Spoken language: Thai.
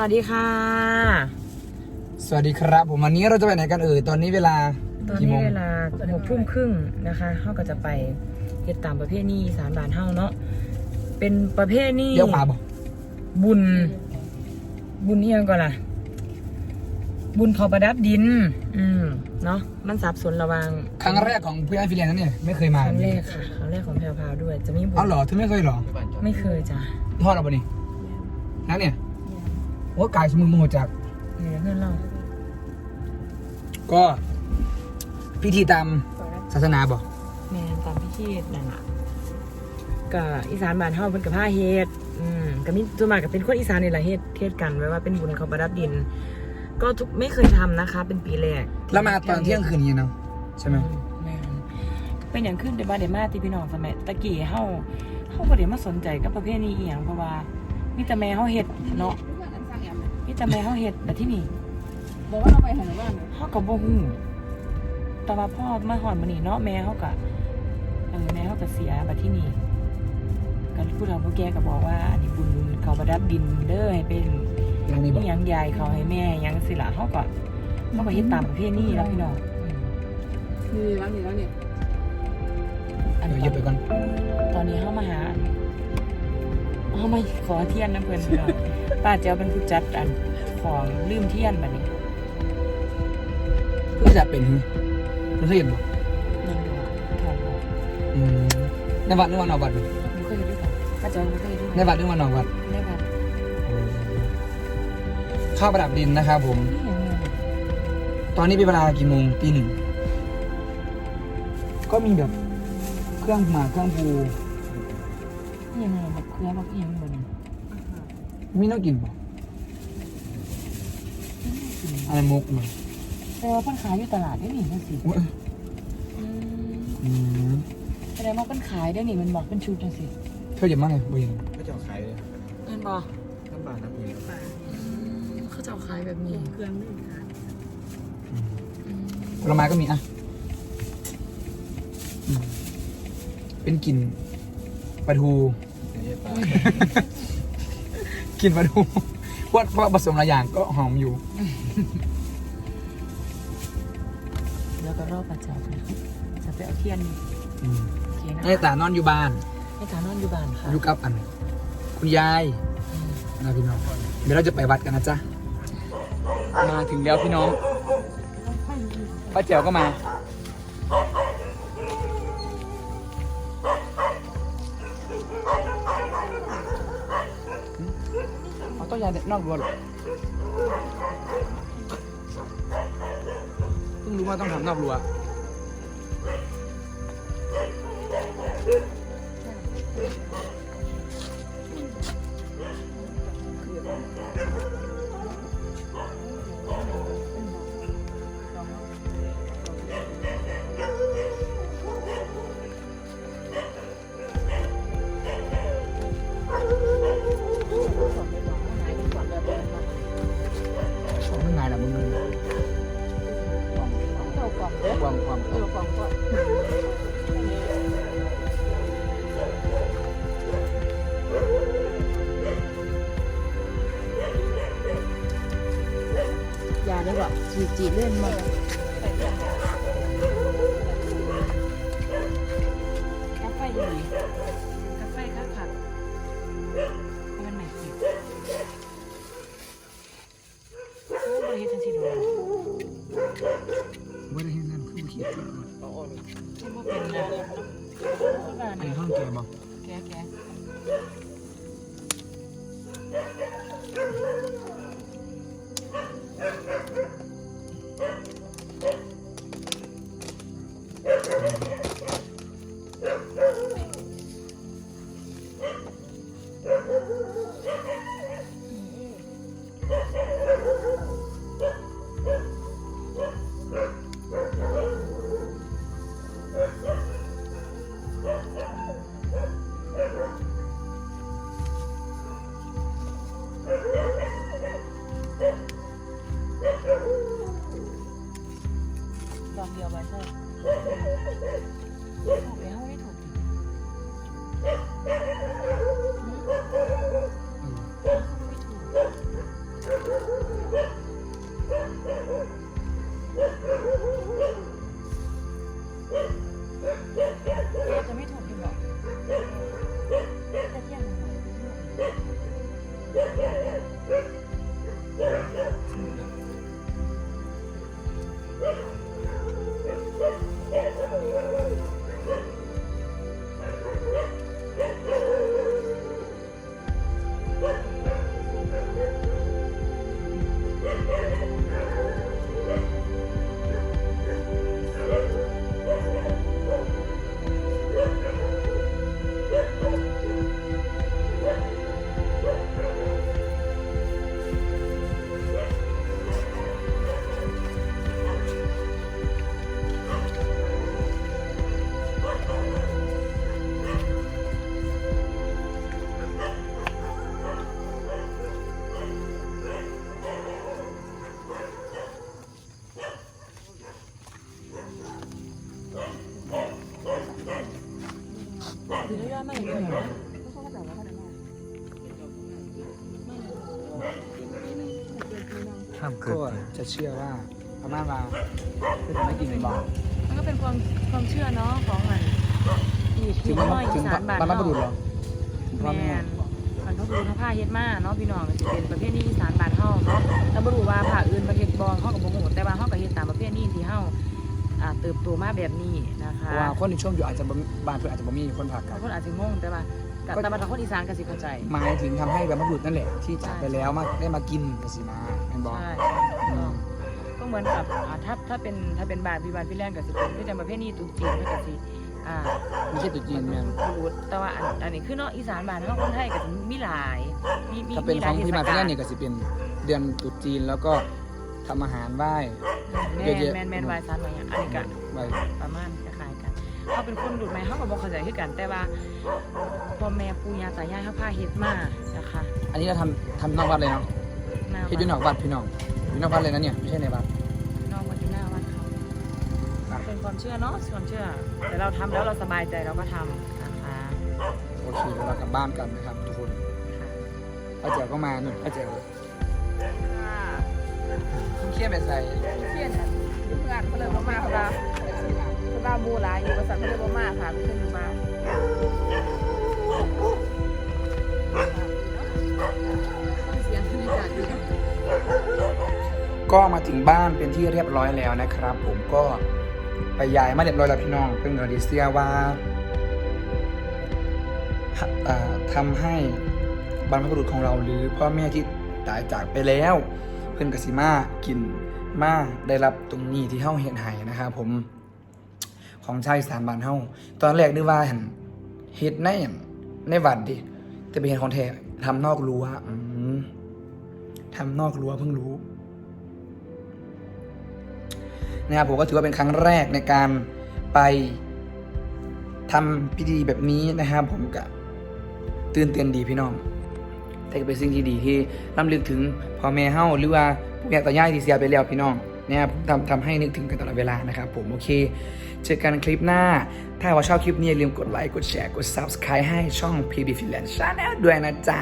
วัสดีค่ะ สวัสดีครับ ผมวันนี้เราจะไปไหนกันเอ่ยตอนนี้เวลาตอนกี่นี้โมงเวลาหกทุ่มครึ่งนะคะเขาก็จะไปเฮ็ดตามประเภทนี้สารบานเฮาเนาะ เป็นประเภทนี้เลี้ยวขวาบอกบุญ บุญเอียงก่อนล่ะ บุญเขาประดับดิน อืม เนาะ มันสับสนระหวางครั้งแรกของพี่ไอ้ฟิเลียนนั่นเนี่ยไม่เคยคมารั้งแรกค่ะ ครั้งแรกของแพรวพราวด้วย จะมีบุญ เอาเหรอเธอไม่เคยเหรอไม่เคยจ้ะทอดเอาปะนี่นั่นเนี่ย โอ้กายสมุนโมโหจากเดี๋ยวเพื่อนเราก็พิธีตามศาสนาบอกแม่ตามพิธีนั่นน่ะก็อีสานบ้านเฮาเพิ่นกับผ้าเฮ็ดอืมก็มีส่วนมากก็เป็นคนอีสานนี่แหละเฮ็ดเฮ็ดกันไว้ว่าเป็นบุญเขาประดับดิน ก็ทุกไม่เคยทำนะคะ เป็นปีแรกแล้วมาตอนเที่ยงคืนนี้เนาะใช่ไหม แม่นเป็นอย่างขึ้นแต่บ้านเดมาที่พี่น้องสมัยตะกี้เฮาเฮาบ่ได้มาสนใจกับประเภทนี้อีหยังเพราะว่ามีแต่แม่เฮาเฮ็ดเนาะ มีแต่แม่เฮาเฮ็ดแต่ที่นี่บอกว่าเราไปหาบ้านเฮาก็บ่ฮู้แต่ว่าพ่อมาฮอดมื้อนี้เนาะแม่เฮาก็เออแม่เฮาก็เสียบัดที่นี่ก็ผู้เฒ่าผู้แก่ก็บอกว่าอันนี้บุญเขาประดับดินเด้อให้เป็นร้านนี้บอกอีหยังยายเขาให้แม่หยังสิล่ะเฮาก็เฮาก็เฮ็ดตามประเพณีแล้วพี่น้องอืมนี่ร้านนี้ร้านนี้อันเดี๋ยวหยิบไปก่อนตอนนี้เข้ามาหาเขามาขอเทียนนะเพื่อนพี่น้องป้าเจ้าเป็นผู้จัดอัน ของลืมเทียนแบบนี้เพื่อจะเป็นไม่เคยเห็นบอกนั่นดูถอดบอกอืมในวัดในวันออกวัดบ่ไม่เคยเห็นด้วยกันป้าเจ้าไม่เคยเห็นด้วยในวัดในวันออกวัดในวัดข้าวประดับดินนะครับผม นี่อย่างนี้ตอนนี้เป็นเวลากี่โมงตีหนึ่ง ก็มีแบบเครื่องหมากเครื่องภูนี่อย่างนี้แบบเครือแบบอีหยังแบบนี้มีน้องกินป่ะ อะไรมุกมันแต่ว่าเพิ่นขายอยู่ตลาดได้หนิจังสิอุ๊ยอืมอืมแสดงว่าเพิ่นขายได้หนิมันบอกเป็นชุดจังสิเธอเยอะมากเลยบ่เห็นก็จะเอาขายเลยเพิ่นบอกน้ำบาน้ำอีกเขาจะเอาขายแบบนี้เครื่องนึ่งค่ะผลไม้ก็มีอะอืมเป็นกลิ่นปลาทู ไม่ใช่ปลา กลิ่นปลาทูเพราะเพราะผสมหลายอย่างก็หอมอยู่ แล้วก็รอบประจับนะครับจะไปเอาเทียนนี่อืมโอเคนะไอ้ตานอนอยู่บ้าน ให้ตานอนอยู่บ้านค่ะอยู่กับอัน คุณยายอืมนะพี่น้อง เดี๋ยวเราจะไปวัดกันนะจ๊ะ มาถึงแล้วพี่น้องป้าแจ๋วก็มา อาต้นยานอกรั้วเหรอเพิ่งรู้ว่าต้องทำนอกรั้ว เจ้ากล่องเด้อความความเออกล่องก็ยาได้บอกจีจีเล่นมากา เป็นนะที่บ้าอันนี่นี้ข้างแกบอกแกแกะ หรอห้ามเกิก็ดจะเชื่อว่าพม่ามาเป็นไม่กินเป็นบ้ามันก็เป็นความความเชื่อเนาะของมันที่ถึที่งน้บ้าอยถึอีงสานบ้านบ้านบ้านเฮาประดุษเหรอถึงพ่อแมแม่นมันก็คือผ้าเฮ็ดมาเนาะพี่น้องก็สิเป็นประเภทนี้อีสานบ้านเฮาเนาะแต่บ่รู้ว่าผ้าอื่นประเทศบ่เฮาก็บ่ฮู้แต่ว่าเฮาก็เฮ็ดตามประเภทนี้ที่เฮา อ่าเติบโตมาแบบนี้นะคะเพราะว่าคนในช่วงอยู่อาจจะบ่บ้านเพื่อนอาจจะบ่มีคนผักกับบางคนอาจจะงงแต่ว่าแต่แต่ว่าถ้าคนอีสานก็สิเข้าใจหมายถึงทำให้บรรพบุรุษนั่นแหละ ที่จากไปแล้วมาได้มากินกสิมาแม่นบอก ใช่ก็ก็เหมือนกับอ่าถ้าถ้าเป็นถ้าเป็นบาทพิบาลพี่แรงก็สิเป็นที่จะประเภทนี้ตุ๊จีนก็สิอ่ามีแค่ตุ๊จีนแม่นรู้แต่ว่าอันอันนี้คือเนาะอีสานบ้านเฮาคนไทยก็สิมีหลายมีมีถ้าเป็นมีหขลาอยงเทที่ศมากาที่ลนั่นเนี่ยก็สิเป็นเดือนตรุษจีนแล้วก็ ทำอาหารไหว้ แมเยอะนแยะแมนแมนวายซานวายอย่างอันนี้ก็ไหว้ประมาณคล้ายๆกันเขาเป็นคนดูดไหมเขาก็บอกเข้าใจคือกันแต่ว่าพ่อแม่ปู่ย่าตายายเขาพาเฮ็ดมานะคะอันนี้เราทำทำนอกวัดเลยเนาะหน้าเฮ็ดอยู่นอกวัดพี่น้องอยู่นอกวัดเลยนะเนี่ยไม่ใช่ในวัดน้องวัดที่หน้าวัดเขาอะเป็นความเชื่อเนาะความเชื่อ แต่เราทำแล้วเราสบายใจเราก็ทำนะคะโอเคเดี๋ยวเรากลับบ้านกันนะครับ ทุกคนค่ะป้าแจ๋วก็มาหนุ่นป้าแจ๋วค่ะคุณเคี่ยไปใส่เพี้ยนอันยุ่งงานเขาเลยบ่มาเขาละเขาละมูหลายอยู่ประสันเขาเลยบ่มาค่ะเพิ่นอยู่บ้านเสียงที่จัดอยู่ก็มาถึงบ้านเป็นที่เรียบร้อยแล้วนะครับ ผมก็ไปย้ายมาเรียบร้อยแล้วพี่น้องเพิ่งเอดีเซียว่าฮะอ่าทำให้บรรพบุรุษของเราหรือพ่อแม่ที่ตายจากไปแล้วเพื่นกสิมากินมาได้รับตรงนี้ที่เฮาเห็นไห้นะครับผมของชายสามบานเฮาตอนแรกนึกว่าเห็นเฮ็ดในในวัดดิแต่ไปเห็นของแท้ทำนอกรั้วทำนอกรั้วเพิ่งรู้นะครับผมก็ถือว่าเป็นครั้งแรกในการไปทำพิธีแบบนี้นะครับผมก็ตื่นเต้นดีพี่น้อง แต่ก็เป็นสิ่งที่ดีที่รำลึกถึงพ่อแม่เฮาหรือว่าผู้ใหญ่ต่อย่ายที่เสียไปแล้วพี่น้องเนี่ยผมทำทำให้นึกถึงกันตลอดเวลานะครับผมโอเค เจอกันคลิปหน้า ถ้าว่าชอบคลิปนี้อย่าลืมกดไลค์กดแชร์กด subscribe ให้ช่อง PB Finland Channel ด้วยนะจ๊ะ